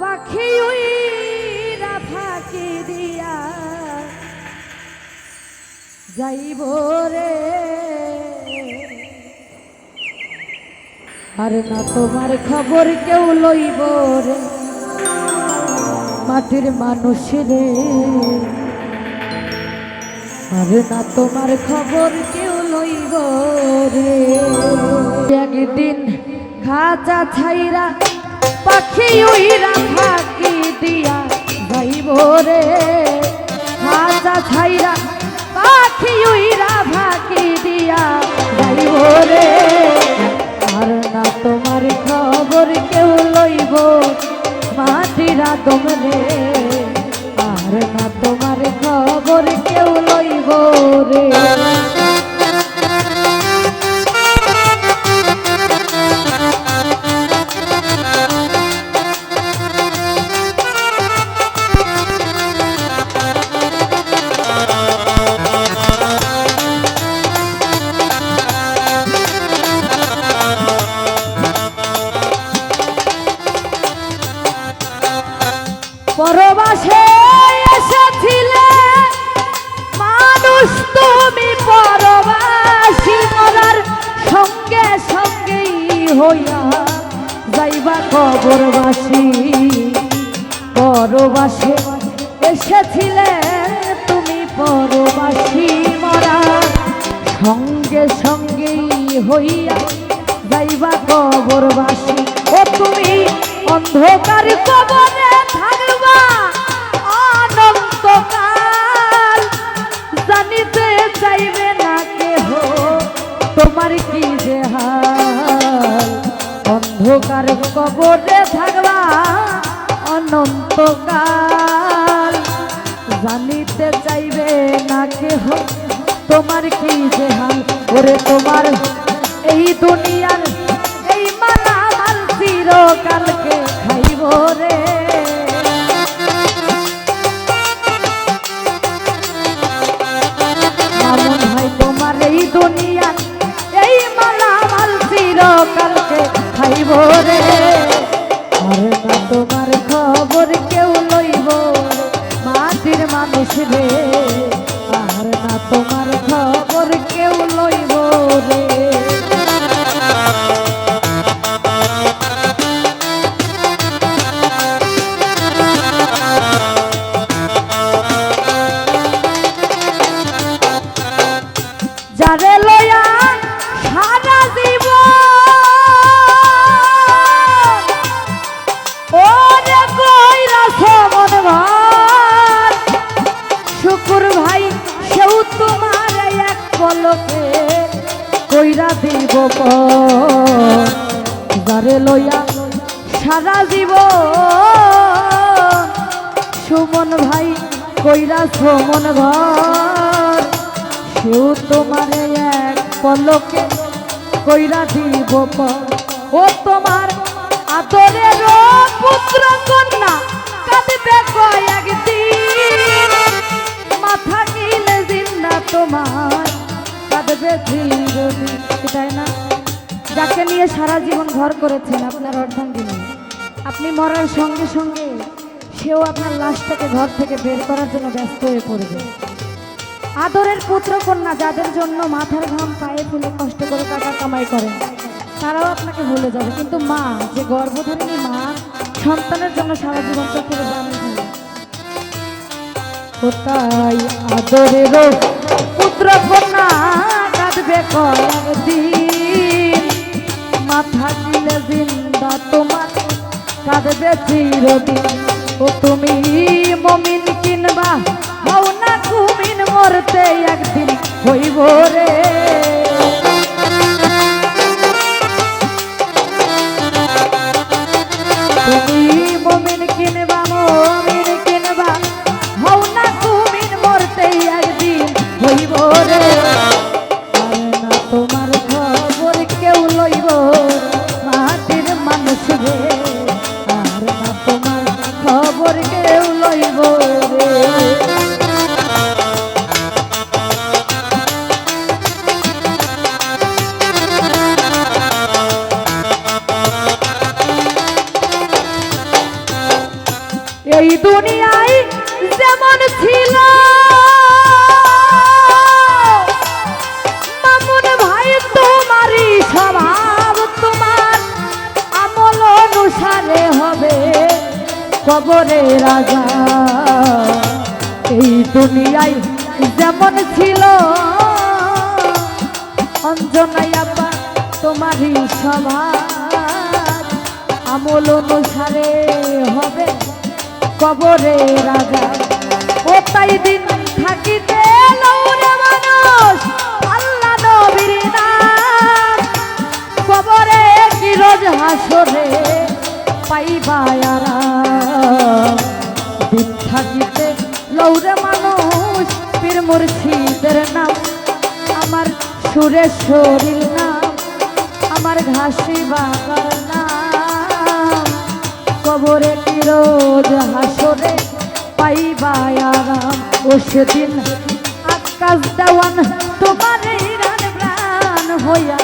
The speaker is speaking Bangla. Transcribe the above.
পাখি উইরা ফাঁকি দিয়া যাইব রে। আর না তোমার খবর কেউ লইব রে। মাটির মানুষ রে। আর না তোমার খবর কেউ লইব একদিন খাজা ছাইরা পাখি উইরা ফাঁকি দিয়া যাইব রে। খাজা ছাইরা পাখি উইরা ফাঁকি দিয়া যাইব রে। আর না তোমার খবর কেউ লইব, মাটিরা তোমরে হইয়া যাইবা কবরবাসী, পরবাসে। এসেছিলে তুমি পরবাসী মরা। সঙ্গে সঙ্গেই হইয়া যাইবা কবরবাসী। ও তুমি অন্ধকার কবরে কবরে থাকবা অনন্তকাল। জানিতে চাইবে না কেহ, তোমার কি যে হাল? ওরে তোমার এই দুনিয়ার এই মালা চিরকালকে খাইব রে। না তোমার খবর কেউ লইব? মাটির মানুষ রে, আর না তোমার খবর কেউ লইব রে। যারে লয়া সারা জীব সুমন ভাই কইরা সুমন ঘর। সেও তোমারে এক পলকে কইরা দিব ও তোমার আদরের পুত্র কন্যা কাঁদবে কয়েকদিন মাথা গিলে জিন্দা তোমার, কাঁদবে না যাকে নিয়ে সারা জীবন ঘর করেছেন আপনার অর্ধাঙ্গিনী, আপনি মরার সঙ্গে সঙ্গে সেও আপনার লাশটাকে ঘর থেকে বের করার জন্য ব্যস্ত হয়ে পড়বে। আদরের পুত্র কন্যা যাদের জন্য মাথার ঘাম পায়ে ফেলে কষ্ট করে টাকা কামাই করেন, তারাও আপনাকে ভুলে যাবে। কিন্তু মা, যে গর্ভধারিণী মা, সন্তানের জন্য সারা জীবন ফেলে কোথায় আদরের পুত্র কন্যা কাঁদবে চিরদিন। ও তুমি মমিন কিনবা হও না তুমি মরতে একদিন হইব রে। কবরে রাজা। এই দুনিয়ায় যেমন ছিল, অঞ্জনাই আপা তোমারই স্বভাব আমল অনুসারে হবে কবরে রাজা। ও তাই দিন থাকিতে আল্লাহ কবরে কি রোজ হাসরে? পাইবায়ারা দিন থাকিতে লৌরে মানুষ, পীর মুর্শিদের নাম। আমার সুরেশ্বরীর নাম, আমার ঘাসি বাবার নাম। কবরে কি রোজ হাসরে পাইবাই আরাম ও সেদিন আকাশ দেওয়ান তোমার এই রান প্রাণ হইয়া